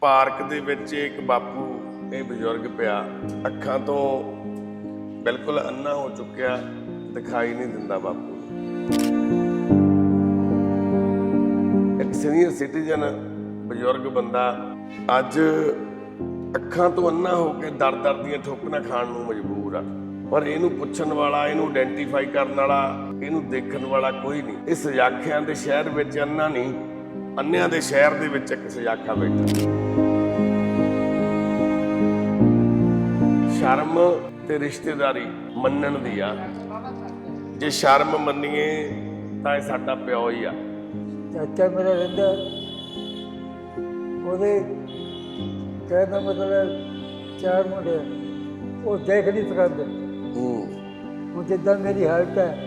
Park ਦੇ ਵਿੱਚ ਇੱਕ ਬਾਪੂ ਇਹ ਬਜ਼ੁਰਗ ਪਿਆ। ਅੱਖਾਂ ਤੋਂ ਬਿਲਕੁਲ ਅੰਨਾ ਹੋ ਚੁੱਕਿਆ, ਦਿਖਾਈ ਨਹੀਂ ਦਿੰਦਾ ਬਾਪੂ। ਇੱਕ ਸੀਨੀਅਰ ਸਿਟੀਜ਼ਨ ਬਜ਼ੁਰਗ ਬੰਦਾ ਅੱਜ ਅੱਖਾਂ ਤੋਂ ਅੰਨਾ ਹੋ ਕੇ ਦਰ ਦਰ ਦੀਆਂ ਠੋਕਰਾਂ ਖਾਣ ਨੂੰ ਮਜਬੂਰ ਆ। ਪਰ ਇਹਨੂੰ ਪੁੱਛਣ ਵਾਲਾ, ਇਹਨੂੰ ਆਇਡੈਂਟੀਫਾਈ ਕਰਨ ਵਾਲਾ, ਇਹਨੂੰ ਦੇਖਣ ਵਾਲਾ ਕੋਈ ਨਹੀਂ। ਇਹ ਸਜਾਖਿਆਂ ਦੇ ਸ਼ਹਿਰ ਵਿੱਚ ਅੰਨਾ ਨਹੀਂ। ਅੰਨਿਆਂ ਦੇ ਸ਼ਹਿਰ ਦੇ ਵਿੱਚ ਇੱਕ ਸਜਾਖਾ ਬੈਠਾ। ਸ਼ਰਮ ਤੇ ਰਿਸ਼ਤੇਦਾਰੀ ਮੰਨਣ ਦੀ ਆ। ਜੇ ਸ਼ਰਮ ਮੰਨੀਏ ਤਾਂ ਇਹ ਸਾਡਾ ਪਿਓ ਹੀ ਆ। ਚਾਚਾ ਮੇਰਾ ਰਹਿੰਦਾ। ਉਹਦੇ ਕਹਿਣ ਦਾ ਮਤਲਬ ਚਾਰ ਮੁੰਡੇ। ਉਹ ਦੇਖ ਨਹੀਂ ਸਕਦੇ। ਹੂੰ। ਉਹ ਜਿੱਦਾਂ ਮੇਰੀ ਹਾਲਤ ਹੈ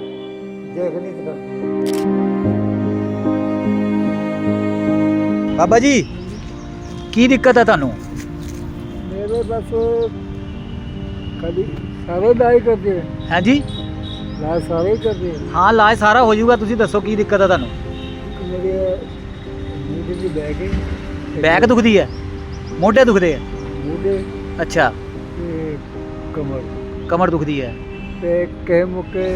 ਦੇਖ ਨਹੀਂ ਸਕਦੇ। ਬਾਬਾ ਜੀ ਕੀ ਦਿੱਕਤ ਹੈ ਤੁਹਾਨੂੰ? ਮੇਰੇ ਬਸ ਕਦੀ ਸਾਰੇ ਲਾਈ ਕਰਦੇ ਆ। ਹਾਂਜੀ? ਸਾਰੇ ਹੀ ਕਰਦੇ ਆ। ਹਾਂ ਇਲਾਜ ਸਾਰਾ ਹੋ ਜਾਊਗਾ ਤੁਸੀਂ ਦੱਸੋ ਕੀ ਦਿੱਕਤ ਹੈ ਤੁਹਾਨੂੰ? ਇੱਕ ਮੇਰੇ ਮੂਢੇ ਦੀ ਬੈਗ ਹੈ ਬੈਕ ਦੁਖਦੀ ਹੈ? ਮੋਢੇ ਦੁਖਦੇ ਹੈ ਮੂਢੇ ਅੱਛਾ। ਤੇ ਕਮਰ। ਕਮਰ ਦੁਖਦੀ ਹੈ? ਤੇ ਕਹਿ ਮੁਕੇ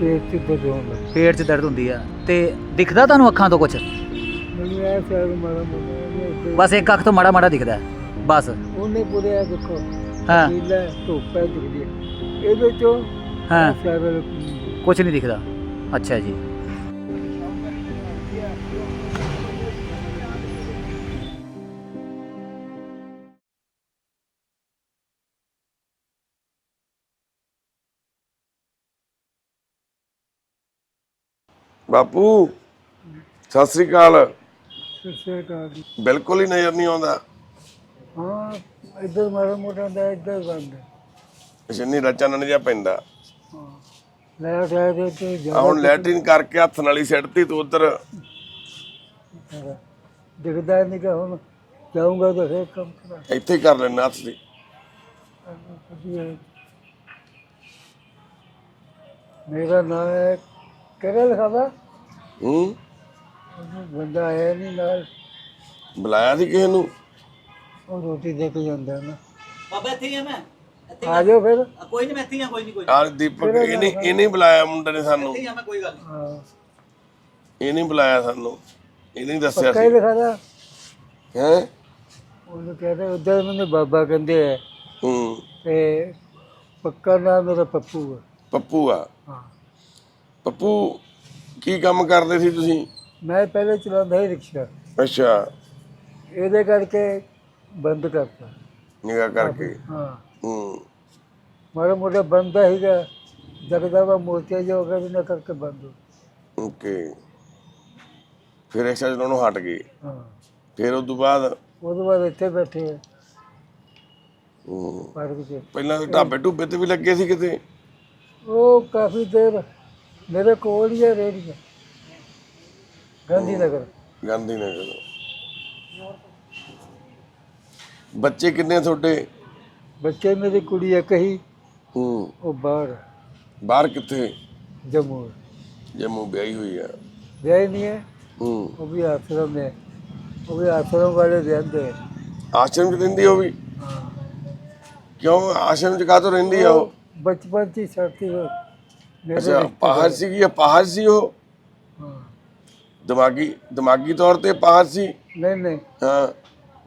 ਪੇਟ ਚ ਦਰਦ ਹੁੰਦਾ ਪੇਟ 'ਚ ਦਰਦ ਹੁੰਦੀ ਹੈ ਤੇ ਦਿਖਦਾ ਤੁਹਾਨੂੰ ਅੱਖਾਂ ਤੋਂ ਕੁਝ ਇਹ ਬਸ ਇੱਕ ਅੱਖ ਤੋਂ ਮਾੜਾ ਮਾੜਾ ਦਿਖਦਾ ਹੈ। ਬਸ। ਉਹਨੇ ਪੁਰਿਆ ਦੇਖੋ ਹਾਂ। ਨੀਲਾ ਧੁੱਪ ਹੈ ਦਿਖਦੀ ਹੈ। ਇਹਦੇ ਚੋਂ ਹਾਂ। ਸਾਰਾ ਕੁਝ ਨਹੀਂ ਦਿਖਦਾ। ਅੱਛਾ ਜੀ। ਬਾਪੂ ਸਤਿ ਸ੍ਰੀ ਅਕਾਲ। ਸਿਰ ਕਾ ਬਿਲਕੁਲ ਹੀ ਨਜ਼ਰ ਨਹੀਂ ਆਉਂਦਾ। ਹਾਂ ਇੱਧਰ ਮਾਰਾ ਮੋਟਾ ਦਾ ਇੱਧਰ ਬੰਦ। ਹੈ। ਜਿੰਨੀ ਰਚਨ ਜਿਹਾ ਪੈਂਦਾ। ਹਾਂ ਲੈ ਉਠਾਇਆ ਦੇ ਤੇ ਆ ਜਾ ਹੁਣ ਲੈਟਰਿਨ ਕਰਕੇ ਹੱਥ ਨਾਲ ਹੀ ਸਿੱਟਤੀ ਤੂੰ ਉਧਰ। ਦਿਖਦਾ ਨਹੀਂ ਕਿ ਹੁਣ ਜਾਊਂਗਾ ਤਾਂ ਫੇਰ ਕੰਮ ਕਰਾਂ। ਇੱਥੇ ਹੀ ਕਰ ਲੈਣਾ ਹੱਥ ਦੀ। ਵਧੀਆ। ਮੇਰਾ ਨਾਮ ਹੈ ਕਿਹੜਾ ਲਿਖਾਵਾ ਹੂੰ? ਬੰਦਾ ਆਇਆ ਨਹੀਂ ਨਾਲ। ਬੁਲਾਇਆ ਸੀ ਕਿਸੇ ਨੂੰ? ਉਹ ਰੋਟੀ ਦੇ ਕੇ ਜਾਂਦਾ ਨਾ। ਬਾਬਾ ਇੱਥੇ ਹੀ ਆ ਮੈਂ। ਇੱਥੇ ਆ। ਜਾਓ ਫਿਰ। ਕੋਈ ਨਹੀਂ ਮੈਂ ਇੱਥੇ ਹੀ ਆ ਕੋਈ ਨਹੀਂ ਕੋਈ ਆ ਦੀਪਕ ਇਹਨੇ ਇਹਨੇ ਬੁਲਾਇਆ ਮੁੰਡੇ ਨੇ ਸਾਨੂੰ। ਆ ਮੈਂ ਕੋਈ ਗੱਲ ਨਹੀਂ ਹਾਂ। ਇਹਨੇ ਬੁਲਾਇਆ ਸਾਨੂੰ। ਇਹਨੇ ਹੀ ਦੱਸਿਆ ਸੀ। ਲਿਖਾਦਾ ਹੈ? ਉਹਨੂੰ ਕਹਿੰਦੇ ਉਧਰ ਮੈਨੂੰ ਬਾਬਾ ਕਹਿੰਦੇ ਆ। ਹੂੰ। ਤੇ ਪੱਕਾ ਨਾਮ ਮੇਰਾ ਪੱਪੂ ਹੈ ਪੱਪੂ ਆ? ਹਾਂ। ਪੱਪੂ ਕੀ ਕੰਮ ਕਰਦੇ ਸੀ ਤੁਸੀਂ? ਮੈਂ ਪਹਿਲੇ ਚਲਾਉਂਦਾ ਸੀ ਰਿਕਸ਼ਾ। ਅੱਛਾ। ਇਹਦੇ ਕਰਕੇ ਬੰਦ ਕਰਤਾ। ਨਿਗਾ ਕਰਕੇ। ਹਾਂ। ਹੂੰ। ਮਾੜਾ ਮੋਟਾ ਬੰਦ ਹੈਗਾ ਜਗਦਾ ਵਾ ਮੋਰਚਾ ਜੋ ਹੋਗਾ ਇਹਨਾਂ ਕਰਕੇ ਬੰਦ ਹੋ ਓਕੇ। ਫਿਰ ਐਕਸਰਸਾਈਜ਼ ਨੂੰ ਹਟ ਗਏ। ਹਾਂ। ਫਿਰ ਉਸ ਤੋਂ ਬਾਅਦ? ਉਹਦੇ ਬਾਅਦ ਇੱਥੇ ਬੈਠੇ ਆ। ਹੂੰ, ਪਾਰਕ 'ਚ ਪਹਿਲਾਂ ਤਾਂ ਢਾਬੇ ਢੂਬੇ ਤੇ ਵੀ ਲੱਗੇ ਸੀ ਕਿਤੇ? ਉਹ ਕਾਫੀ ਦੇਰ ਮੇਰੇ ਕੋਲ ਹੀ ਹੈ ਰੇੜੀਆਂ। ਗਾਂਧੀ ਨਗਰ ਗਾਂਧੀ ਨਗਰ ਬੱਚੇ ਕਿੰਨੇ ਤੁਹਾਡੇ? ਬੱਚੇ ਮੇਰੀ ਕੁੜੀ ਇੱਕ ਹੀ। ਹੂੰ। ਉਹ ਬਾਹਰ। ਬਾਹਰ ਕਿੱਥੇ? ਜੰਮੂ। ਜੰਮੂ ਵਿਆਹੀ ਹੋਈ ਆ। ਵਿਆਹ ਨਹੀਂ ਹੈ। ਹੂੰ। ਉਹ ਵੀ ਆਸ਼ਰਮ ਹੈ। ਉਹ ਵੀ ਆਸ਼ਰਮ ਵਾਲੇ ਰਹਿੰਦੇ ਆਸ਼ਰਮ 'ਚ ਰਹਿੰਦੀ ਉਹ ਵੀ? ਕਿਉਂ? ਆਸ਼ਰਮ 'ਚ ਕਾਹਤੋਂ ਰਹਿੰਦੀ ਆ ਉਹ? ਬਚਪਨ ਹੀ ਸਾਥੀ ਹੋ ਅੱਛਾ ਪਾਹਰ ਸੀਗੀ ਜਾਂ ਪਾਹਰ ਸੀ ਉਹ? ਦਿਮਾਗੀ ਦਿਮਾਗੀ ਤੌਰ ਤੇ ਪਾਹਰ ਸੀ। ਨਹੀਂ ਨਹੀਂ। ਹਾਂ।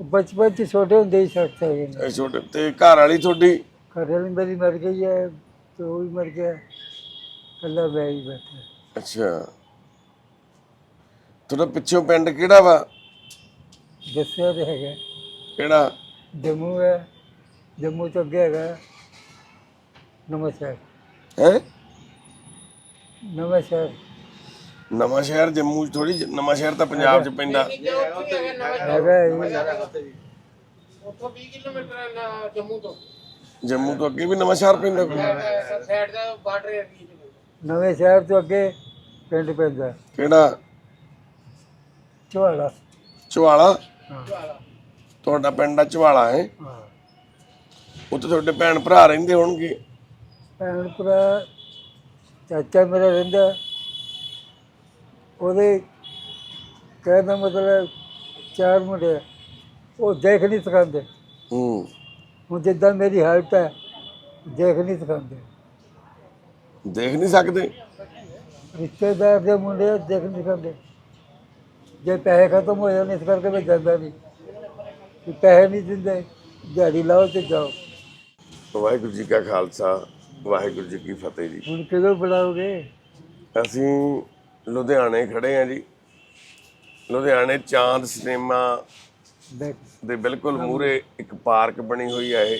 ਬਚਪਨ ਚ ਛੋਟੇ ਹੁੰਦੇ ਹੀ ਸਾਥ ਹੈਗੇ ਨੇ। ਇਹ ਛੋਟੇ ਤੇ ਘਰ ਵਾਲੀ ਤੁਹਾਡੀ? ਘਰ ਵਾਲੀ ਮੇਰੀ ਮਰ ਗਈ ਹੈ ਤੇ ਉਹ ਵੀ ਮਰ ਗਿਆ। ਕੱਲਾ ਮੈਂ ਹੀ ਬੈਠਾ। ਅੱਛਾ। ਤੁਹਾਡਾ ਪਿੱਛੋਂ ਪਿੰਡ ਕਿਹੜਾ ਵਾ? ਦੱਸਿਆ ਤੇ ਹੈਗਾ। ਕਿਹੜਾ? ਜੰਮੂ ਹੈ। ਜੰਮੂ ਤੋਂ ਅੱਗੇ ਹੈਗਾ। ਨਵਾਂ ਸ਼ਹਿਰ ਹੈ? ਨਵਾਂ ਸ਼ਹਿਰ ਨਵਾਂ ਸ਼ਹਿਰ ਜੰਮੂ ਚ ਥੋੜੀ ਨਵਾਂ ਸ਼ਹਿਰ ਤਾਂ ਪੰਜਾਬ ਚ ਪੈਂਦਾ। ਹੈਗਾ ਜੰਮੂ ਤੋਂ। ਅੱਗੇ ਵੀ ਨਵਾਂ ਸ਼ਹਿਰ ਪੈਂਦਾ ਕੋਈ? ਨਵੇਂ ਸ਼ਹਿਰ ਤੋਂ ਅੱਗੇ ਪਿੰਡ ਪੈਂਦਾ। ਕਿਹੜਾ? ਚੋਲਾ ਚਵਾਲਾ? ਹਾਂ। ਤੁਹਾਡਾ ਪਿੰਡ ਆ ਚਵਾਲਾ ਹੈ? ਹਾਂ। ਉੱਥੇ ਤੁਹਾਡੇ ਭੈਣ ਭਰਾ ਰਹਿੰਦੇ ਹੋਣਗੇ? ਭੈਣ ਭਰਾ ਚਾਚਾ ਮੇਰਾ ਰਹਿੰਦਾ। ਉਹਦੇ ਕਹਿਣ ਦਾ ਮਤਲਬ ਚਾਰ ਮੁੰਡੇ ਆ। ਉਹ ਦੇਖ ਨਹੀਂ ਸਕਦੇ ਹੂੰ। ਹੁਣ ਜਿੱਦਾਂ ਮੇਰੀ ਹਾਲਤ ਹੈ ਦੇਖ ਨਹੀਂ ਸਕਦੇ ਦੇਖ ਨਹੀਂ ਸਕਦੇ? ਰਿਸ਼ਤੇਦਾਰ ਦੇ ਮੁੰਡੇ ਦੇਖ ਨਹੀਂ ਸਕਦੇ ਜੇ ਪੈਸੇ ਖਤਮ ਹੋ ਜਾਣ ਇਸ ਕਰਕੇ ਮੈਂ ਜਾਂਦਾ ਨਹੀਂ। ਕਿ ਪੈਸੇ ਨਹੀਂ ਦਿੰਦੇ ਦਿਹਾੜੀ ਲਾਓ ਤੇ ਜਾਓ। ਵਾਹਿਗੁਰੂ ਜੀ ਕਾ ਖਾਲਸਾ ਵਾਹਿਗੁਰੂ ਜੀ ਕੀ ਫਤਿਹ ਜੀ। ਹੁਣ ਕਿਦੋਂ ਬੁਲਾਓਗੇ? ਅਸੀਂ ਲੁਧਿਆਣੇ ਖੜੇ ਆ ਜੀ। ਲੁਧਿਆਣੇ ਚਾਂਦ ਸਿਨੇਮਾ ਦੇ ਬਿਲਕੁਲ ਮੂਹਰੇ ਇੱਕ ਪਾਰਕ ਬਣੀ ਹੋਈ ਹੈ ਇਹ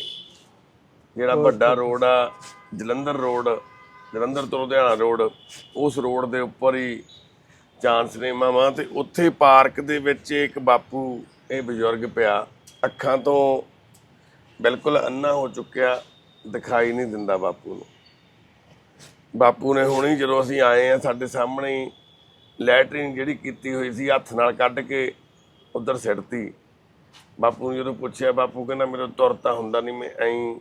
ਜਿਹੜਾ ਵੱਡਾ ਰੋਡ ਆ ਜਲੰਧਰ ਰੋਡ ਜਲੰਧਰ ਤੋਂ ਲੁਧਿਆਣਾ ਰੋਡ ਉਸ ਰੋਡ ਦੇ ਉੱਪਰ ਹੀ ਚਾਂਦ ਸਿਨੇਮਾ ਵਾ ਤੇ ਉੱਥੇ ਪਾਰਕ ਦੇ ਵਿੱਚ ਇੱਕ ਬਾਪੂ ਇਹ ਬਜ਼ੁਰਗ ਪਿਆ ਅੱਖਾਂ ਤੋਂ ਬਿਲਕੁਲ ਅੰਨਾ ਹੋ ਚੁੱਕਿਆ ਦਿਖਾਈ ਨਹੀਂ ਦਿੰਦਾ ਬਾਪੂ ਨੂੰ। ਬਾਪੂ ਨੇ ਹੁਣੀ ਜਦੋਂ ਅਸੀਂ ਆਏ ਆ ਸਾਡੇ ਸਾਹਮਣੇ ਲੈਟਰਿਨ ਜਿਹੜੀ ਕੀਤੀ ਹੋਈ ਸੀ, ਹੱਥ ਨਾਲ ਕੱਢ ਕੇ ਉਧਰ ਸਿੱਟਤੀ। ਬਾਪੂ ਨੂੰ ਜਦੋਂ ਪੁੱਛਿਆ, ਬਾਪੂ ਕਹਿੰਦਾ, ਮੇਰੇ ਤੁਰ ਤਾਂ ਹੁੰਦਾ ਨਹੀਂ ਮੈਂ ਐਂ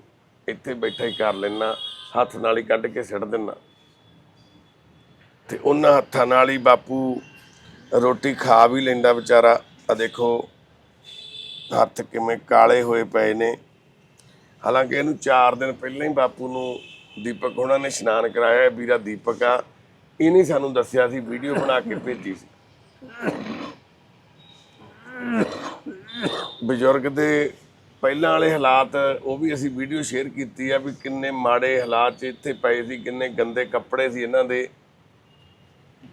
ਇੱਥੇ ਬੈਠਾ ਹੀ ਕਰ ਲੈਣਾ ਹੱਥ ਨਾਲ ਹੀ ਕੱਢ ਕੇ ਸਿੱਟ ਦਿੰਨਾ ਤੇ ਉਹਨਾਂ ਹੱਥਾਂ ਨਾਲ ਹੀ ਬਾਪੂ ਰੋਟੀ ਖਾ ਵੀ ਲੈਂਦਾ ਵਿਚਾਰਾ। ਆ ਦੇਖੋ, ਹੱਥ ਕਿਵੇਂ ਕਾਲੇ ਹੋਏ ਪਏ ਨੇ। ਹਾਲਾਂਕਿ ਇਹਨੂੰ 4 ਦਿਨ ਪਹਿਲਾਂ ਹੀ ਬਾਪੂ ਨੂੰ ਦੀਪਕ, ਉਹਨਾਂ ਨੇ ਇਸ਼ਨਾਨ ਕਰਾਇਆ ਵੀਰਾ ਦੀਪਕ ਆ। ਇਹਨੇ ਸਾਨੂੰ ਦੱਸਿਆ ਸੀ ਵੀਡੀਓ ਬਣਾ ਕੇ ਭੇਜੀ ਸੀ। ਬਜ਼ੁਰਗ ਦੇ ਪਹਿਲਾਂ ਵਾਲੇ ਹਾਲਾਤ ਉਹ ਵੀ ਅਸੀਂ ਵੀਡੀਓ ਸ਼ੇਅਰ ਕੀਤੀ ਆ ਵੀ ਕਿੰਨੇ ਮਾੜੇ ਹਾਲਾਤ 'ਚ ਇੱਥੇ ਪਏ ਸੀ ਕਿੰਨੇ ਗੰਦੇ ਕੱਪੜੇ ਸੀ ਇਹਨਾਂ ਦੇ।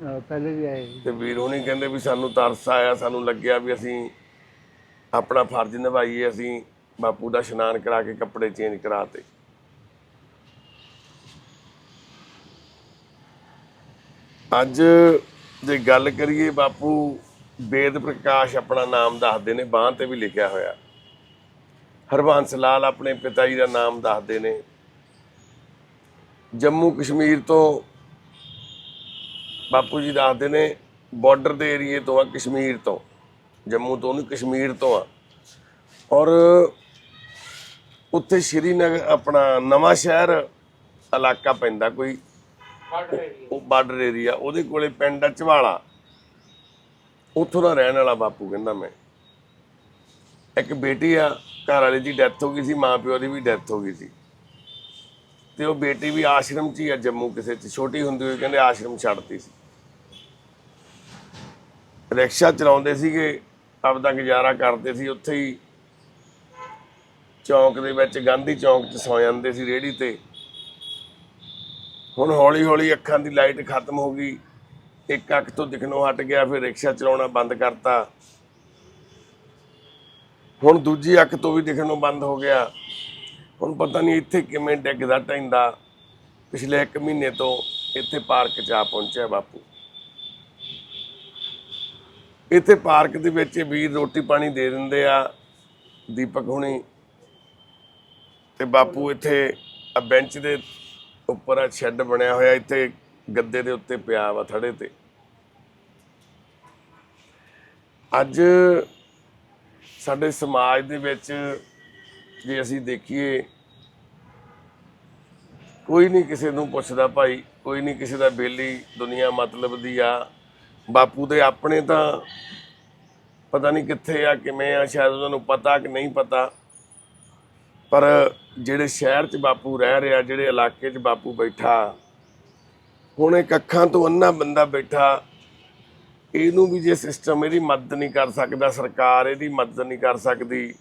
ਪਹਿਲੇ ਵੀ ਆਏ। ਤੇ ਵੀਰ ਹੁਣੀ ਕਹਿੰਦੇ ਵੀ ਸਾਨੂੰ ਤਰਸ ਆਇਆ ਸਾਨੂੰ ਲੱਗਿਆ ਵੀ ਅਸੀਂ ਆਪਣਾ ਫਰਜ਼ ਨਿਭਾਈਏ ਅਸੀਂ ਬਾਪੂ ਦਾ ਇਸ਼ਨਾਨ ਕਰਾ ਕੇ ਕੱਪੜੇ ਚੇਂਜ ਕਰਾਤੇ। ਅੱਜ ਜੇ ਗੱਲ ਕਰੀਏ ਬਾਪੂ, ਵੇਦ ਪ੍ਰਕਾਸ਼ ਆਪਣਾ ਨਾਮ ਦੱਸਦੇ ਨੇ, ਬਾਂਹ ਤੇ ਵੀ ਲਿਖਿਆ ਹੋਇਆ। ਹਰਬੰਸ ਲਾਲ ਆਪਣੇ ਪਿਤਾ ਜੀ ਦਾ ਨਾਮ ਦੱਸਦੇ ਨੇ। ਜੰਮੂ ਕਸ਼ਮੀਰ ਤੋਂ ਬਾਪੂ ਜੀ ਦੱਸਦੇ ਨੇ ਬਾਰਡਰ ਦੇ ਏਰੀਏ ਤੋਂ ਆ, ਕਸ਼ਮੀਰ ਤੋਂ। ਜੰਮੂ ਤੋਂ ਨਹੀਂ, ਕਸ਼ਮੀਰ ਤੋਂ ਆ। ਔਰ ਉੱਥੇ ਸ਼੍ਰੀਨਗਰ, ਆਪਣਾ ਨਵਾਂ ਸ਼ਹਿਰ ਇਲਾਕਾ ਪੈਂਦਾ ਕੋਈ। ਉਹ ਬਾਰਡਰ ਏਰੀਆ ਉਹਦੇ ਕੋਲੇ ਪਿੰਡ ਆ ਚਵਾਲਾ। ਉੱਥੋਂ ਦਾ ਰਹਿਣ ਵਾਲਾ ਬਾਪੂ ਕਹਿੰਦਾ ਮੈਂ। ਇੱਕ ਬੇਟੀ ਆ, ਘਰ ਵਾਲੇ ਦੀ ਡੈਥ ਹੋ ਗਈ ਸੀ, ਮਾਂ ਪਿਓ ਦੀ ਵੀ ਡੈਥ ਹੋ ਗਈ ਸੀ। ਤੇ ਉਹ ਬੇਟੀ ਵੀ ਆਸ਼ਰਮ 'ਚ ਹੀ ਆ ਜੰਮੂ ਕਿਸੇ 'ਚ, ਛੋਟੀ ਹੁੰਦੀ ਹੋਈ ਕਹਿੰਦੇ ਆਸ਼ਰਮ ਛੱਡਤੀ ਸੀ। ਰਿਕਸ਼ਾ ਚਲਾਉਂਦੇ ਸੀਗੇ, ਆਪਦਾ ਗੁਜ਼ਾਰਾ ਕਰਦੇ ਸੀ, ਉੱਥੇ ਹੀ ਚੌਂਕ ਦੇ ਵਿੱਚ, ਗਾਂਧੀ ਚੌਂਕ 'ਚ ਸੌ ਜਾਂਦੇ ਸੀ ਰੇੜੀ ਤੇ। ਹੁਣ ਹੌਲੀ ਹੌਲੀ ਅੱਖਾਂ ਦੀ ਲਾਈਟ ਖਤਮ ਹੋ ਗਈ। ਇੱਕ ਅੱਖ ਤੋਂ ਦਿਖਣੋਂ ਹਟ ਗਿਆ, ਫਿਰ ਰਿਕਸ਼ਾ ਚਲਾਉਣਾ ਬੰਦ ਕਰਤਾ। ਹੁਣ ਦੂਜੀ ਅੱਖ ਤੋਂ ਵੀ ਦਿਖਣੋਂ ਬੰਦ ਹੋ ਗਿਆ। ਹੁਣ ਪਤਾ ਨਹੀਂ ਇੱਥੇ ਕਿਵੇਂ ਡਿੱਗਦਾ ਟੈਂਦਾ ਪਿਛਲੇ 1 ਮਹੀਨੇ ਤੋਂ ਇੱਥੇ ਪਾਰਕ 'ਚ ਆ ਪਹੁੰਚਿਆ ਬਾਪੂ। ਇੱਥੇ ਪਾਰਕ ਦੇ ਵਿੱਚ ਵੀਰ ਰੋਟੀ ਪਾਣੀ ਦੇ ਦਿੰਦੇ ਆ, ਦੀਪਕ ਹੁਣੀ। ਤੇ ਬਾਪੂ ਇੱਥੇ ਆ ਬੈਂਚ ਦੇ ਉੱਪਰ ਆ ਸ਼ੈੱਡ ਬਣਿਆ ਹੋਇਆ, ਇੱਥੇ ਗੱਦੇ ਦੇ ਉੱਤੇ ਪਿਆ ਵਾ ਥੜੇ ਤੇ। ਅੱਜ ਸਾਡੇ ਸਮਾਜ ਦੇ ਵਿੱਚ ਜੇ ਅਸੀਂ ਦੇਖੀਏ, ਕੋਈ ਨਹੀਂ ਕਿਸੇ ਨੂੰ ਪੁੱਛਦਾ ਭਾਈ, ਕੋਈ ਨਹੀਂ ਕਿਸੇ ਦਾ ਬੇਲੀ ਦੁਨੀਆ ਮਤਲਬ ਦੀ ਆ। ਬਾਪੂ ਦੇ ਆਪਣੇ ਤਾਂ ਪਤਾ ਨਹੀਂ ਕਿੱਥੇ ਆ, ਕਿਵੇਂ ਆ, ਸ਼ਾਇਦ ਉਹਨਾਂ ਨੂੰ ਪਤਾ ਕਿ ਨਹੀਂ ਪਤਾ। ਪਰ ਜਿਹੜੇ ਸ਼ਹਿਰ 'ਚ ਬਾਪੂ ਰਹਿ ਰਿਹਾ, ਜਿਹੜੇ ਇਲਾਕੇ 'ਚ ਬਾਪੂ ਬੈਠਾ, ਹੁਣ ਇੱਕ ਅੱਖਾਂ ਤੋਂ ਅੰਨਾ ਬੰਦਾ ਬੈਠਾ, ਇਹਨੂੰ ਵੀ ਜੇ ਸਿਸਟਮ ਇਹਦੀ ਮਦਦ ਨਹੀਂ ਕਰ ਸਕਦਾ, ਸਰਕਾਰ ਇਹਦੀ ਮਦਦ ਨਹੀਂ ਕਰ ਸਕਦੀ,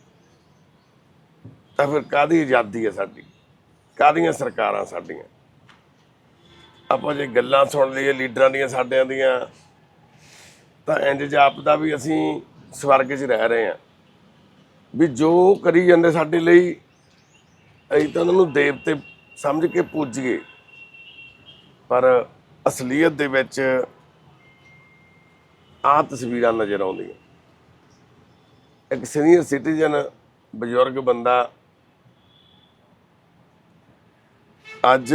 ਤਾਂ ਫਿਰ ਕਾਦੀ ਆਜ਼ਾਦੀ ਹੈ ਸਾਡੀ? ਕਾਦੀਆਂ ਸਰਕਾਰਾਂ ਸਾਡੀਆਂ? ਆਪਾਂ ਜੇ ਗੱਲਾਂ ਸੁਣ ਲਈਏ ਲੀਡਰਾਂ ਦੀਆਂ, ਸਾਡਿਆਂ ਦੀਆਂ, ਤਾਂ ਇੰਜ ਜਾਪਦਾ ਵੀ ਅਸੀਂ ਸਵਰਗ 'ਚ ਰਹਿ ਰਹੇ ਹਾਂ। ਵੀ ਜੋ ਕਰੀ ਜਾਂਦੇ ਸਾਡੇ ਲਈ ਅਸੀਂ ਤਾਂ ਉਹਨਾਂ ਨੂੰ ਦੇਵਤੇ ਸਮਝ ਕੇ ਪੂਜੀਏ ਪਰ ਅਸਲੀਅਤ ਦੇ ਵਿੱਚ ਆ ਤਸਵੀਰਾਂ ਨਜ਼ਰ ਆਉਂਦੀਆਂ। ਇੱਕ ਸੀਨੀਅਰ ਸਿਟੀਜ਼ਨ ਬਜ਼ੁਰਗ ਬੰਦਾ ਅੱਜ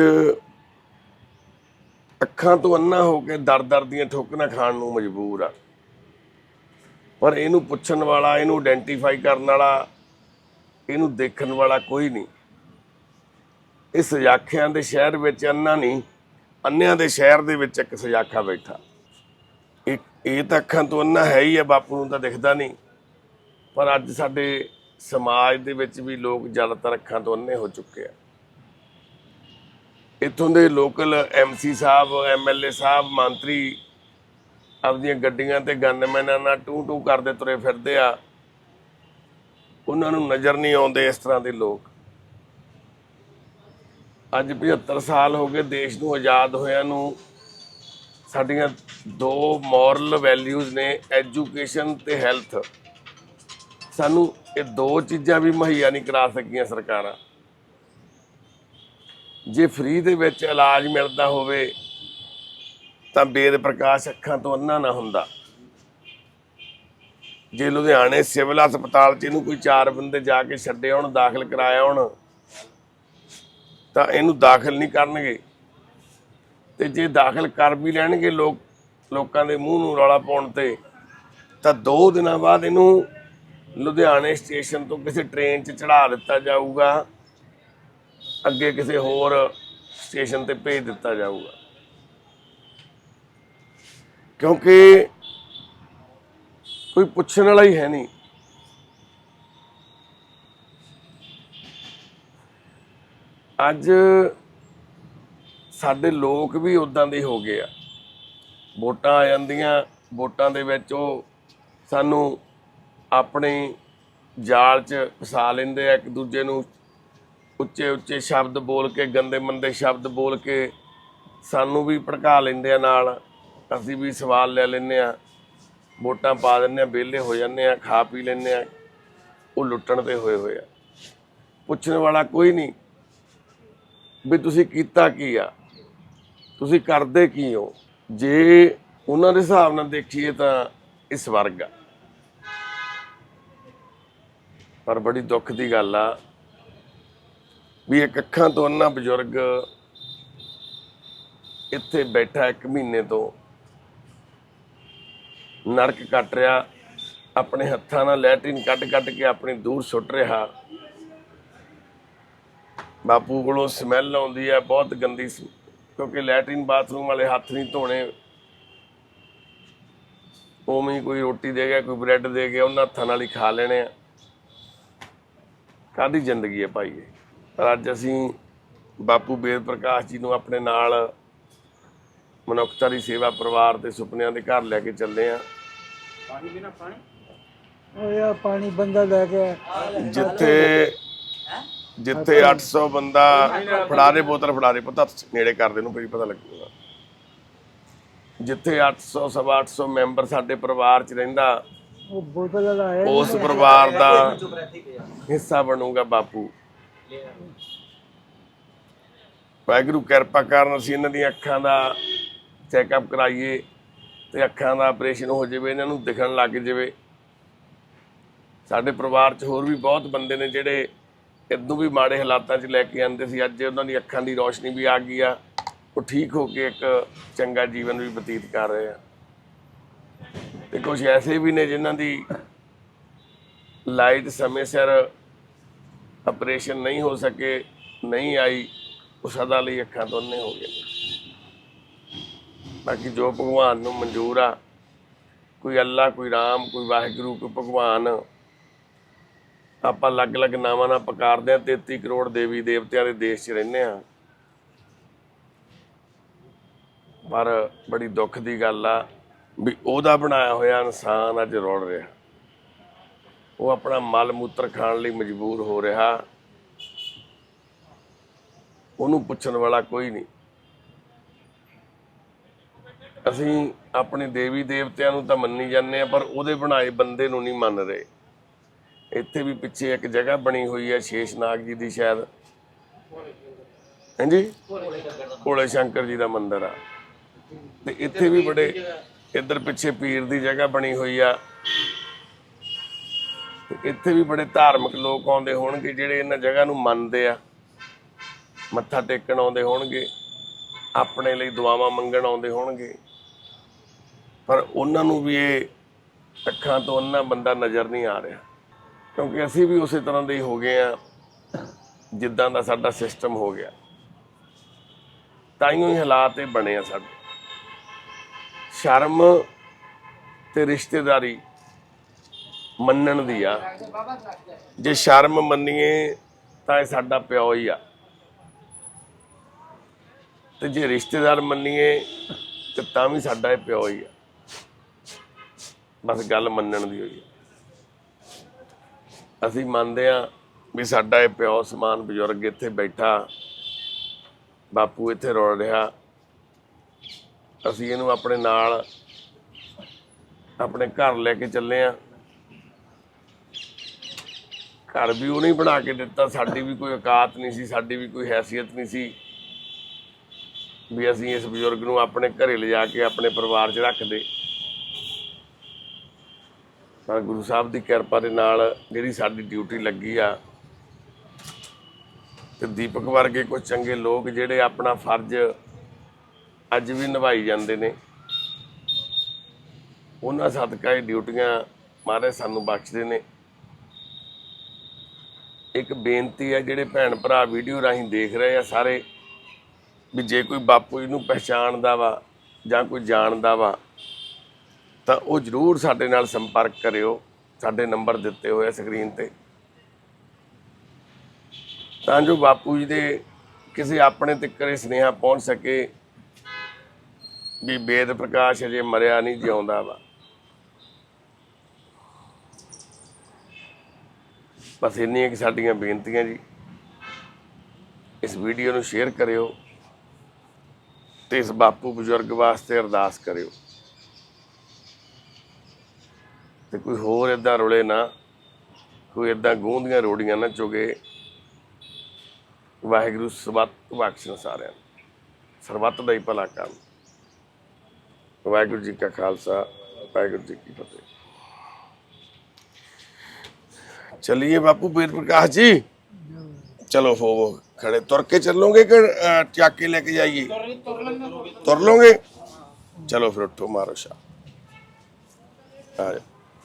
ਅੱਖਾਂ ਤੋਂ ਅੰਨਾ ਹੋ ਕੇ ਦਰ-ਦਰ ਦੀਆਂ ਠੋਕਰਾਂ ਖਾਣ ਨੂੰ ਮਜਬੂਰ ਆ। ਪਰ ਇਹਨੂੰ ਪੁੱਛਣ ਵਾਲਾ, ਇਹਨੂੰ ਆਇਡੈਂਟੀਫਾਈ ਕਰਨ ਵਾਲਾ, ਇਹਨੂੰ ਦੇਖਣ ਵਾਲਾ ਕੋਈ ਨਹੀਂ। ਇਹ ਸਜਾਖਿਆਂ ਦੇ ਸ਼ਹਿਰ ਵਿੱਚ ਅੰਨਾ ਨਹੀਂ, ਅੰਨਿਆਂ ਦੇ ਸ਼ਹਿਰ ਦੇ ਵਿੱਚ ਇੱਕ ਸਜਾਖਾ ਬੈਠਾ। ਇਹ ਇਹ ਤਾਂ ਅੱਖਾਂ ਤੋਂ ਅੰਨਾ ਹੈ ਹੀ ਆ, ਬਾਪੂ ਨੂੰ ਤਾਂ ਦਿਖਦਾ ਨਹੀਂ। ਪਰ ਅੱਜ ਸਾਡੇ ਸਮਾਜ ਦੇ ਵਿੱਚ ਵੀ ਲੋਕ ਜ਼ਿਆਦਾਤਰ ਅੱਖਾਂ ਤੋਂ ਅੰਨੇ ਹੋ ਚੁੱਕੇ ਆ। ਇੱਥੋਂ ਦੇ local MC sahib MLA sahib, ਮੰਤਰੀ ਆਪਦੀਆਂ ਗੱਡੀਆਂ ਤੇ ਗਨਮੈਨਾਂ ਨਾਲ ਟੂ ਟੂ ਕਰਦੇ ਤੁਰੇ ਫਿਰਦੇ ਆ। ਉਹਨਾਂ ਨੂੰ ਨਜ਼ਰ ਨਹੀਂ ਆਉਂਦੇ ਇਸ ਤਰ੍ਹਾਂ ਦੇ ਲੋਕ। ਅੱਜ 75 ਸਾਲ ਹੋ ਗਏ ਦੇਸ਼ ਨੂੰ ਆਜ਼ਾਦ ਹੋਇਆ ਨੂੰ। ਸਾਡੀਆਂ ਦੋ ਮੋਰਲ ਵੈਲਿਊਜ਼ ਨੇ, ਐਜੂਕੇਸ਼ਨ ਤੇ ਹੈਲਥ। ਸਾਨੂੰ ਇਹ ਦੋ ਚੀਜ਼ਾਂ ਵੀ ਮੁਹੱਈਆ ਨਹੀਂ ਕਰਾ ਸਕੀਆਂ ਸਰਕਾਰਾਂ। ਜੇ ਫ੍ਰੀ ਦੇ ਵਿੱਚ ਇਲਾਜ ਮਿਲਦਾ ਹੋਵੇ, ਤਾਂ ਬੇਦ ਪ੍ਰਕਾਸ਼ ਅੱਖਾਂ ਤੋਂ ਅੰਨਾ ਨਾ ਹੁੰਦਾ। ਜੇ ਲੁਧਿਆਣੇ ਸਿਵਲ ਹਸਪਤਾਲ 'ਚ ਇਹਨੂੰ ਕੋਈ ਚਾਰ ਬੰਦੇ ਜਾ ਕੇ ਛੱਡੇ ਆਉਣ, ਦਾਖਲ ਕਰਾਇਆ ਹੋਣ ਤਾਂ ਇਹਨੂੰ ਦਾਖਲ ਨਹੀਂ ਕਰਨਗੇ। ਤੇ ਜੇ ਦਾਖਲ ਕਰ ਵੀ ਲੈਣਗੇ ਲੋਕ, ਲੋਕਾਂ ਦੇ ਮੂੰਹ ਨੂੰ ਰੌਲਾ ਪਾਉਣ ਤੇ, ਤਾਂ ਦੋ ਦਿਨਾਂ ਬਾਅਦ ਇਹਨੂੰ ਲੁਧਿਆਣੇ ਸਟੇਸ਼ਨ ਤੋਂ ਕਿਸੇ ਟ੍ਰੇਨ 'ਚ ਚੜਾ ਦਿੱਤਾ ਜਾਊਗਾ। ਅੱਗੇ ਕਿਸੇ ਹੋਰ ਸਟੇਸ਼ਨ ਤੇ ਭੇਜ ਦਿੱਤਾ ਜਾਊਗਾ। ਕਿਉਂਕਿ ਕੋਈ ਪੁੱਛਣ ਵਾਲਾ ਹੀ ਹੈ ਨਹੀਂ। ਅੱਜ ਸਾਡੇ ਲੋਕ ਵੀ ਉਦਾਂ ਦੇ ਹੋ ਗਏ ਆ। ਵੋਟਾਂ ਆ ਜਾਂਦੀਆਂ, ਵੋਟਾਂ ਦੇ ਵਿੱਚ ਉਹ ਸਾਨੂੰ ਆਪਣੇ ਜਾਲ 'ਚ ਫਸਾ ਲੈਂਦੇ ਆ, ਇੱਕ ਦੂਜੇ ਨੂੰ ਉੱਚੇ ਉੱਚੇ ਸ਼ਬਦ ਬੋਲ ਕੇ, ਗੰਦੇ ਮੰਦੇ ਸ਼ਬਦ ਬੋਲ ਕੇ ਸਾਨੂੰ ਵੀ ਭੜਕਾ ਲੈਂਦੇ ਆ ਨਾਲ। ਅਸੀਂ ਵੀ ਸਵਾਲ ਲੈ ਲੈਂਦੇ ਆ, ਵੋਟਾਂ ਪਾ ਦਿੰਦੇ ਆ, ਵਿਹਲੇ ਹੋ ਜਾਂਦੇ ਆ, ਖਾ ਪੀ ਲੈਂਦੇ ਆ, ਉਹ ਲੁੱਟਣ ਤੇ ਹੋਏ ਹੋਏ ਆ। ਪੁੱਛਣ ਵਾਲਾ ਕੋਈ ਨਹੀਂ ਵੀ ਤੁਸੀਂ ਕੀਤਾ ਕੀ ਆ? ਤੁਸੀਂ ਕਰਦੇ ਕੀ ਹੋ? ਜੇ ਉਹਨਾਂ ਦੇ ਹਿਸਾਬ ਨਾਲ ਦੇਖੀਏ ਤਾਂ ਇਹ ਸਵਰਗ ਆ। ਪਰ ਬੜੀ ਦੁੱਖ ਦੀ ਗੱਲ ਆ ਵੀ ਇੱਕ ਅੱਖਾਂ ਤੋਂ ਅੰਨਾ ਬਜ਼ੁਰਗ ਇੱਥੇ ਬੈਠਾ ਇੱਕ ਮਹੀਨੇ ਤੋਂ ਨਰਕ ਕੱਟ ਰਿਹਾ, ਆਪਣੇ ਹੱਥਾਂ ਨਾਲ ਲੈਟਰਿਨ ਕੱਢ ਕੱਢ ਕੇ ਆਪਣੀ ਦੂਰ ਸੁੱਟ ਰਿਹਾ। ਬਾਪੂ ਕੋਲੋਂ ਸਮੈਲ ਆਉਂਦੀ ਹੈ ਬਹੁਤ ਗੰਦੀ ਸ- ਕਿਉਂਕਿ ਲੈਟਰਿਨ ਬਾਥਰੂਮ ਵਾਲੇ ਹੱਥ ਨਹੀਂ ਧੋਣੇ। ਉਵੇਂ ਹੀ ਕੋਈ ਰੋਟੀ ਦੇ ਗਿਆ ਕੋਈ ਬ੍ਰੈਡ ਦੇ ਗਿਆ ਉਹਨਾਂ ਹੱਥਾਂ ਨਾਲ ਹੀ ਖਾ ਲੈਣੇ ਆ। ਕਾਦੀ ਜ਼ਿੰਦਗੀ ਹੈ ਭਾਈ ਇਹ? ਪਰ ਅੱਜ ਅਸੀਂ ਬਾਪੂ ਬੇਦ ਪ੍ਰਕਾਸ਼ ਜੀ ਨੂੰ ਆਪਣੇ ਨਾਲ ਮਨੁੱਖਤਾ ਦੀ ਸੇਵਾ ਪਰਿਵਾਰ ਦੇ ਸੁਪਨਿਆਂ ਦੇ ਘਰ ਲੈ ਕੇ ਚੱਲੇ ਆ। ਉਹ ਯਾਰ ਪਾਣੀ ਬੰਦਾ ਲੈ ਕੇ। ਜਿੱਥੇ ਜਿੱਥੇ 800 ਬੰਦਾ ਫੜਾ ਦੇ ਬੋਤਲ ਫੜਾ ਦੇ ਪਤਾ ਨੇੜੇ ਕਰਦੇ ਨੂੰ ਕੋਈ ਪਤਾ ਲੱਗੂਗਾ। ਜਿੱਥੇ 800 ਸਵਾ 800 ਮੈਂਬਰ ਸਾਡੇ ਪਰਿਵਾਰ ਚ ਰਹਿੰਦਾ ਉਹ ਬੋਤਲ ਵਾਲਾ ਆਇਆ ਉਸ ਪਰਿਵਾਰ ਦਾ ਹਿੱਸਾ ਬਣੂਗਾ ਬਾਪੂ। ਵਾਹਿਗੁਰੂ ਕਿਰਪਾ ਕਰਨ ਅਸੀਂ ਇਹਨਾਂ ਦੀਆਂ ਅੱਖਾਂ ਦਾ ਚੈੱਕਅਪ ਕਰਾਈਏ ਤੇ ਅੱਖਾਂ ਦਾ ਆਪਰੇਸ਼ਨ ਹੋ ਜਾਵੇ ਇਹਨਾਂ ਨੂੰ ਦਿਖਣ ਲੱਗ ਜਾਵੇ। ਸਾਡੇ ਪਰਿਵਾਰ 'ਚ ਹੋਰ ਵੀ ਬਹੁਤ ਬੰਦੇ ਨੇ ਜਿਹੜੇ ਇਦੋਂ ਵੀ ਮਾੜੇ ਹਾਲਾਤਾਂ 'ਚ ਲੈ ਕੇ ਆਂਦੇ ਸੀ, ਅੱਜ ਉਹਨਾਂ ਦੀ ਅੱਖਾਂ ਦੀ ਰੋਸ਼ਨੀ ਵੀ ਆ ਗਈ ਆ। ਉਹ ਠੀਕ ਹੋ ਕੇ ਇੱਕ ਚੰਗਾ ਜੀਵਨ ਵੀ ਬਤੀਤ ਕਰ ਰਹੇ ਆ। ਤੇ ਕੁਝ ਐਸੇ ਵੀ ਨੇ ਜਿਨ੍ਹਾਂ ਦੀ ਲਾਈਟ ਸਮੇਂ ਸਿਰ ਆਪਰੇਸ਼ਨ ਨਹੀਂ ਹੋ ਸਕੇ, ਨਹੀਂ ਆਈ, ਉਹ ਸਦਾ ਲਈ ਅੱਖਾਂ ਤੋਂ ਅੰਨੇ ਹੋ ਗਏ ਬਾਕੀ ਜੋ ਭਗਵਾਨ ਨੂੰ ਮਨਜ਼ੂਰ ਆ, ਕੋਈ ਅੱਲਾ, ਕੋਈ ਰਾਮ, ਕੋਈ ਵਾਹਿਗੁਰੂ, ਕੋਈ ਭਗਵਾਨ ਆਪਾਂ ਅਲੱਗ-ਅਲੱਗ ਨਾਵਾਂ ਨਾਲ ਪੁਕਾਰਦੇ ਆ 33 ਕਰੋੜ ਦੇਵੀ ਦੇਵਤਿਆਂ ਦੇ ਦੇਸ਼ 'ਚ ਰਹਿੰਦੇ ਆ ਪਰ ਬੜੀ ਦੁੱਖ ਦੀ ਗੱਲ ਆ ਵੀ ਉਹਦਾ ਬਣਾਇਆ ਹੋਇਆ ਇਨਸਾਨ ਅੱਜ ਰੋੜ ਰਿਹਾ। ਉਹ ਆਪਣਾ ਮਲ ਮੂਤਰ ਖਾਣ ਲਈ ਮਜਬੂਰ ਹੋ ਰਿਹਾ। ਉਹਨੂੰ ਪੁੱਛਣ ਵਾਲਾ ਕੋਈ ਨਹੀਂ। ਅਸੀਂ ਆਪਣੇ ਦੇਵੀ ਦੇਵਤਿਆਂ ਨੂੰ ਤਾਂ ਮੰਨੀ ਜਾਂਦੇ ਆ ਪਰ ਉਹਦੇ ਬਣਾਏ ਬੰਦੇ ਨੂੰ ਨਹੀਂ ਮੰਨ ਰਹੇ। ਇੱਥੇ ਵੀ ਪਿੱਛੇ ਇੱਕ ਜਗ੍ਹਾ ਬਣੀ ਹੋਈ ਹੈ ਸ਼ੇਸ਼ਨਾਗ ਜੀ ਦੀ ਸ਼ਾਇਦ। ਹਾਂਜੀ? ਕੋਲੇ ਸ਼ੰਕਰ ਜੀ ਦਾ ਮੰਦਿਰ ਆ। ਤੇ ਇੱਥੇ ਵੀ ਬੜੇ ਇੱਧਰ ਪਿੱਛੇ ਪੀਰ ਦੀ ਜਗ੍ਹਾ ਬਣੀ ਹੋਈ ਆ। ਤੇ ਇੱਥੇ ਵੀ ਬੜੇ ਧਾਰਮਿਕ ਲੋਕ ਆਉਂਦੇ ਹੋਣਗੇ ਜਿਹੜੇ ਇਹਨਾਂ ਜਗ੍ਹਾ ਨੂੰ ਮੰਨਦੇ ਆ। ਮੱਥਾ ਟੇਕਣ ਆਉਂਦੇ ਹੋਣਗੇ। ਆਪਣੇ ਲਈ ਦੁਆਵਾਂ ਮੰਗਣ ਆਉਂਦੇ ਹੋਣਗੇ। ਪਰ ਉਹਨਾਂ ਨੂੰ ਵੀ ਇਹ ਅੱਖਾਂ ਤੋਂ ਅੰਨਾ ਬੰਦਾ ਨਜ਼ਰ ਨਹੀਂ ਆ ਰਿਹਾ। ਕਿਉਂਕਿ ਅਸੀਂ ਵੀ ਉਸੇ ਤਰ੍ਹਾਂ ਦੇ ਹੀ ਹੋ ਗਏ ਆ, ਜਿੱਦਾਂ ਦਾ ਸਾਡਾ ਸਿਸਟਮ ਹੋ ਗਿਆ। ਤਾਂ ਹੀ ਹਾਲਾਤ ਇਹ ਬਣੇ ਆ ਸਾਡੇ। ਸ਼ਰਮ ਤੇ ਰਿਸ਼ਤੇਦਾਰੀ ਮੰਨਣ ਦੀ ਆ। ਜੇ ਸ਼ਰਮ ਮੰਨੀਏ ਤਾਂ ਇਹ ਸਾਡਾ ਪਿਓ ਹੀ ਆ। ਤੇ ਜੇ ਰਿਸ਼ਤੇਦਾਰ ਮੰਨੀਏ ਤੇ ਤਾਂ ਵੀ ਸਾਡਾ ਇਹ ਪਿਓ ਹੀ ਆ। ਬਸ ਗੱਲ ਮੰਨਣ ਦੀ ਹੋਈ ਆ। ਅਸੀਂ ਮੰਨਦੇ ਆ ਵੀ ਸਾਡਾ ਇਹ ਪਿਓ ਸਮਾਨ ਬਜ਼ੁਰਗ ਇੱਥੇ ਬੈਠਾ, ਬਾਪੂ ਇੱਥੇ ਰੋਲ ਰਿਹਾ। ਅਸੀਂ ਇਹਨੂੰ ਆਪਣੇ ਨਾਲ ਆਪਣੇ ਘਰ ਲੈ ਕੇ ਚੱਲੇ ਆ ਘਰ ਵੀ ਉਹਨੇ ਬਣਾ ਕੇ ਦਿੱਤਾ, ਸਾਡੀ ਵੀ ਕੋਈ ਔਕਾਤ ਨਹੀਂ ਸੀ, ਸਾਡੀ ਵੀ ਕੋਈ ਹੈਸੀਅਤ ਨਹੀਂ ਸੀ ਵੀ ਅਸੀਂ ਇਸ ਬਜ਼ੁਰਗ ਨੂੰ ਆਪਣੇ ਘਰੇ ਲਿਜਾ ਕੇ ਆਪਣੇ ਪਰਿਵਾਰ 'ਚ ਰੱਖਦੇ ਪਰ ਗੁਰੂ ਸਾਹਿਬ ਦੀ ਕਿਰਪਾ ਦੇ ਨਾਲ ਜਿਹੜੀ ਸਾਡੀ ਡਿਊਟੀ ਲੱਗੀ ਆ, ਤੇ ਦੀਪਕ ਵਰਗੇ ਕੁਝ ਚੰਗੇ ਲੋਕ ਜਿਹੜੇ ਆਪਣਾ ਫਰਜ਼ ਅੱਜ ਵੀ ਨਿਭਾਈ ਜਾਂਦੇ ਨੇ, ਉਹਨਾਂ ਸਦਕਾ ਇਹ ਡਿਊਟੀਆਂ ਮਹਾਰਾਜ ਸਾਨੂੰ ਬਖਸ਼ਦੇ ਨੇ। ਇੱਕ ਬੇਨਤੀ ਹੈ ਜਿਹੜੇ ਭੈਣ ਭਰਾ ਵੀਡੀਓ ਰਾਹੀਂ ਦੇਖ ਰਹੇ ਆ ਸਾਰੇ, ਵੀ ਜੇ ਕੋਈ ਬਾਪੂ ਜੀ ਨੂੰ ਪਹਿਚਾਣਦਾ ਵਾ ਜਾਂ ਕੋਈ ਜਾਣਦਾ ਵਾ ਤਾਂ ਉਹ ਜਰੂਰ ਸਾਡੇ ਨਾਲ ਸੰਪਰਕ ਕਰਿਓ, ਸਾਡੇ ਨੰਬਰ ਦਿੱਤੇ ਹੋਏ ਆ ਸਕਰੀਨ ਤੇ। ਤਾਂ ਜੋ ਬਾਪੂ ਜੀ ਦੇ ਕਿਸੇ ਆਪਣੇ ਤੱਕ ਇਹ ਸੁਨੇਹਾ ਪਹੁੰਚ ਸਕੇ ਵੀ ਵੇਦ ਪ੍ਰਕਾਸ਼ ਅਜੇ ਮਰਿਆ ਨਹੀਂ, ਜਿਉਂਦਾ ਵਾ। ਬਸ ਇੰਨੀਆਂ ਕਿ ਸਾਡੀਆਂ ਬੇਨਤੀਆਂ ਜੀ। ਇਸ ਵੀਡੀਓ ਨੂੰ ਸ਼ੇਅਰ ਕਰਿਓ ਤੇ ਇਸ ਬਾਪੂ ਬਜ਼ੁਰਗ ਵਾਸਤੇ ਅਰਦਾਸ ਕਰਿਓ। ਤੇ ਕੋਈ ਹੋਰ ਇਦਾਂ ਰੋਲੇ ਨਾ ਕੋਈ ਇਦਾਂ ਗੂੰਦੀਆਂ ਰੋੜੀਆਂ ਨਾ ਚੁਗੇ ਵਾਹਿਗੁਰੂ ਸਬਤ ਬਖਸ਼ਣ ਸਾਰਿਆਂ ਨੂੰ। ਸਰਬੱਤ ਦਾ ਹੀ ਭਲਾ ਕਰਨ। ਵਾਹਿਗੁਰੂ ਜੀ ਕਾ ਖਾਲਸਾ ਵਾਹਿਗੁਰੂ ਜੀ ਕੀ ਫਤਿਹ। ਚਲਿए ਬਾਪੂ ਵੀਰ ਪ੍ਰਕਾਸ਼ ਜੀ। ਚਲੋ ਹੋ ਖੜੇ। ਤੁਰ ਕੇ ਚੱਲੋਗੇ ਕਿ ਅਹ, ਚੱਕ ਕੇ ਲੈ ਕੇ ਜਾਈਏ? ਤੁਰ ਲੋਗੇ ਚਲੋ ਫਿਰ ਉੱਠੋ ਮਾਰੋ ਸ਼ਾ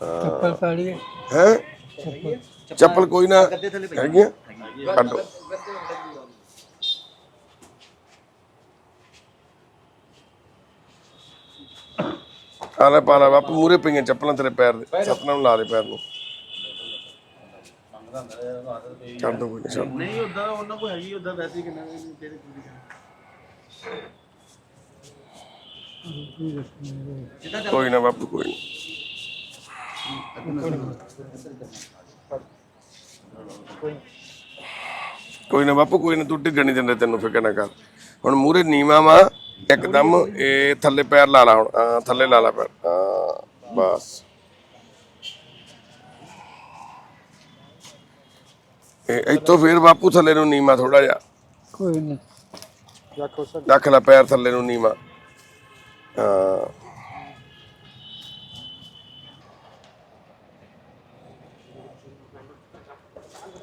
ਚੱਪਲ ਪਾੜੀ ਹੈ। ਹੈ? ਚੱਪਲ ਕੋਈ ਨਾ। ਹੈਗੀਆਂ? ਕੱਢੋ ਆਲਾ ਪਾਲਾ ਬਾਪੂ ਮੂਰੇ ਪਈਆਂ ਚੱਪਲਾਂ ਤੇਰੇ ਪੈਰ ਦੇ। ਸਤਨਾਮ ਲਾ ਦੇ ਪੈਰ ਨੂੰ। ਦੋ ਕੋਈ ਨਹੀਂ ਨਹੀਂ ਉਦਾਂ ਉਹਨਾਂ ਕੋ ਹੈਗੀ ਉਦਾਂ ਵੈਸੇ ਹੀ ਕਿੰਨਾ ਤੇਰੇ ਕੋਈ ਨਾ ਬਾਪੂ ਕੋਈ ਨਾ। ਕੋਈ ਨਾ ਬਾਪੂ ਕੋਈ ਨਾ ਤੂੰ ਢਿੱਡ ਨਹੀਂ ਦਿੰਦੇ ਤੈਨੂੰ ਫਿਕਰ ਨਾ ਕਰ। ਹੁਣ ਮੂਰੇ ਨੀਵਾ ਵਾ ਇੱਕਦਮ ਇਹ ਥੱਲੇ ਪੈਰ ਲਾ ਲਾ ਹੁਣ ਥੱਲੇ ਲਾ ਲਾ ਪੈਰ। ਹਾਂ ਬਸ। ਇਹ ਇੱਥੋਂ ਫੇਰ ਬਾਪੂ ਥੱਲੇ ਨੂੰ ਨੀਵਾ ਥੋੜਾ ਜਿਹਾ। ਕੋਈ ਨਹੀਂ ਰੱਖ ਲੈ ਪੈਰ ਥੱਲੇ ਨੂੰ ਨੀਵਾ। ਹਾਂ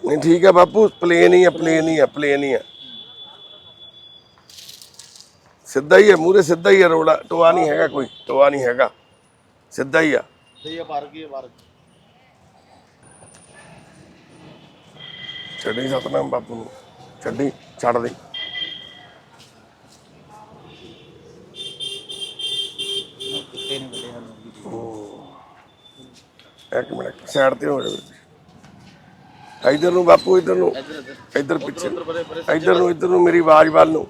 ਨਹੀਂ ਠੀਕ ਹੈ ਬਾਪੂ ਪਲੇਨ ਹੀ ਹੈ ਪਲੇਨ ਹੀ ਹੈ ਪਲੇਨ ਹੀ ਹੈ। ਸਿੱਧਾ ਹੀ ਹੈ ਮੂਰੇ ਸਿੱਧਾ ਹੀ ਹੈ ਰੋੜਾ ਟੋਆ ਨਹੀਂ ਹੈਗਾ ਕੋਈ ਟੋਆ ਨਹੀਂ ਹੈਗਾ। ਸਿੱਧਾ ਹੀ ਆ। ਇਹ ਪਾਰ ਕੀ ਪਾਰ ਛੱਡੀ ਸਤਨਾਮ ਬਾਪੂ ਨੂੰ ਛੱਡੀ ਛੱਡ ਦੇ। ਇੱਕ ਮਿੰਟ ਸਾਈਡ ਤੇ ਹੋ ਜਾਵੇ ਇਧਰ ਨੂੰ ਬਾਪੂ ਇਧਰ ਨੂੰ। ਇਧਰ ਪਿੱਛੇ। ਇਧਰ ਨੂੰ ਇਧਰ ਨੂੰ ਮੇਰੀ ਆਵਾਜ਼ ਵੱਲ ਨੂੰ।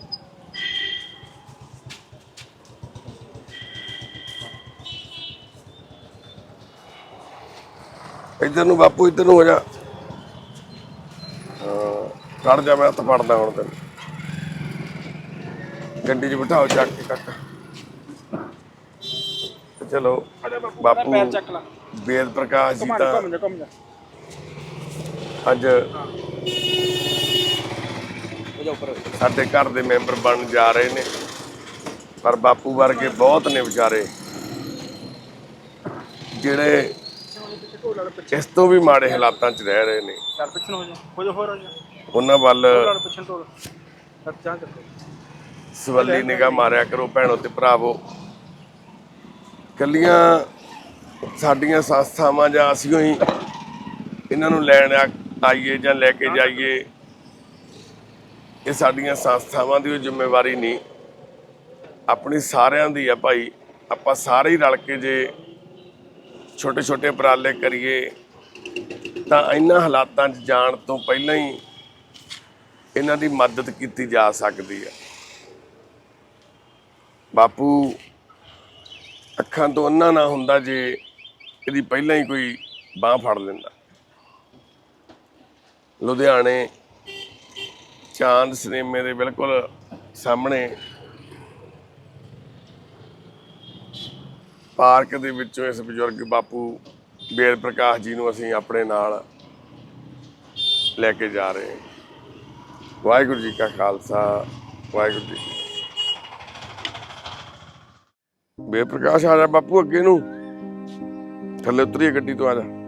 ਇਧਰ ਨੂੰ ਬਾਪੂ ਇਧਰ ਨੂੰ ਹੋ ਜਾ। ਖੜ ਜਾ ਮੈਂ ਹੱਥ ਫੜਦਾ ਹੁਣ ਤੈਨੂੰ। ਗੱਡੀ 'ਚ ਬਿਠਾਓ ਚੱਕ ਕੇ ਤੇ ਚਲੋ ਬਾਪੂ ਵੇਦ ਪ੍ਰਕਾਸ਼ ਜੀ ਤਾਂ ਅੱਜ ਸਾਡੇ ਘਰ ਦੇ ਮੈਂਬਰ ਬਣਨ ਜਾ ਰਹੇ ਨੇ। ਪਰ ਬਾਪੂ ਵਰਗੇ ਬਹੁਤ ਨੇ ਵਿਚਾਰੇ। ਜਿਹੜੇ ਇਸ ਤੋਂ ਵੀ ਮਾੜੇ ਹਾਲਾਤਾਂ 'ਚ ਰਹਿ ਰਹੇ ਨੇ। ਚੱਲ ਪਿੱਛੇ ਹੋ ਜਾ ਹੋ ਜਾ ਹੋਰ ਹੋ ਜਾ। ਉਹਨਾਂ ਵੱਲ ਸਵੱਲੀ ਨਿਗਾਹ ਮਾਰਿਆ ਕਰੋ ਭੈਣੋ ਤੇ ਭਰਾਵੋ। ਕੱਲੀਆਂ ਸਾਡੀਆਂ ਸੰਸਥਾਵਾਂ ਜਾਂ ਅਸੀਂ ਹੀ ਇਹਨਾਂ ਨੂੰ ਲੈਣ ਆ- ਆਈਏ ਜਾਂ ਲੈ ਕੇ ਜਾਈਏ, ਇਹ ਸਾਡੀਆਂ ਸੰਸਥਾਵਾਂ ਦੀ ਓ ਜ਼ਿੰਮੇਵਾਰੀ ਨਹੀਂ। ਆਪਣੀ ਸਾਰਿਆਂ ਦੀ ਆ ਭਾਈ। ਆਪਾਂ ਸਾਰੇ ਹੀ ਰਲ ਕੇ ਜੇ ਛੋਟੇ ਛੋਟੇ ਉਪਰਾਲੇ ਕਰੀਏ, ਤਾਂ ਇਹਨਾਂ ਹਾਲਾਤਾਂ 'ਚ ਜਾਣ ਤੋਂ ਪਹਿਲਾਂ ਹੀ ਇਹਨਾਂ ਦੀ ਮਦਦ ਕੀਤੀ ਜਾ ਸਕਦੀ ਹੈ ਬਾਪੂ, ਅੱਖਾਂ ਤੋਂ ਅੰਨਾ ਨਾ ਹੁੰਦਾ ਜੇ ਇਹਦੀ ਪਹਿਲਾਂ ਹੀ ਕੋਈ ਬਾਹ ਫੜ ਲੈਂਦਾ। ਲੁਧਿਆਣੇ, ਚਾਂਦ ਸਿਨੇਮੇ ਦੇ ਬਿਲਕੁਲ ਸਾਹਮਣੇ ਪਾਰਕ ਦੇ ਵਿੱਚੋਂ ਇਸ ਬਜ਼ੁਰਗ ਬਾਪੂ ਬੇਰ ਪ੍ਰਕਾਸ਼ ਜੀ ਨੂੰ ਅਸੀਂ ਆਪਣੇ ਨਾਲ ਲੈ ਕੇ ਜਾ ਰਹੇ ਹਾਂ। ਵਾਹਿਗੁਰੂ ਜੀ ਕਾ ਖਾਲਸਾ, ਵਾਹਿਗੁਰੂ ਜੀ ਕੀ ਪ੍ਰਕਾਸ਼ ਆ ਜਾ ਬਾਪੂ, ਅੱਗੇ ਨੂੰ। ਥੱਲੇ ਉਤਰੀਏ ਗੱਡੀ ਤੋਂ, ਆ ਜਾ।